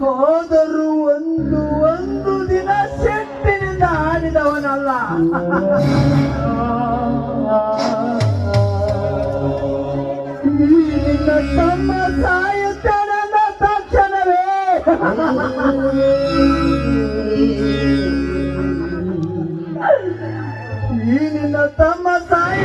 ಹೋದರು ಒಂದು ಒಂದು ದಿನ ಸೆಟ್ಟಿನಿಂದ ಆಡಿದವನಲ್ಲ ನೀನಿನ್ನ ತಮ್ಮ ಸಾಯುತ್ತಾನಲ್ಲ ತಕ್ಷಣವೇ. ನೀನಿನ್ನ ತಮ್ಮ ಸಾಯಿ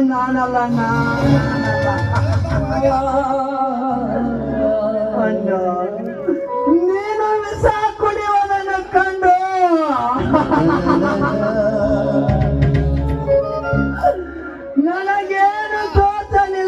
ನಾನಲ್ಲ ಅಣ್ಣ ನೀನು ವಿಷ ಕುಡಿಯೋದನ್ನ ಕಂಡು ನನಗೇನು ತೋಚಲಿಲ್ಲ.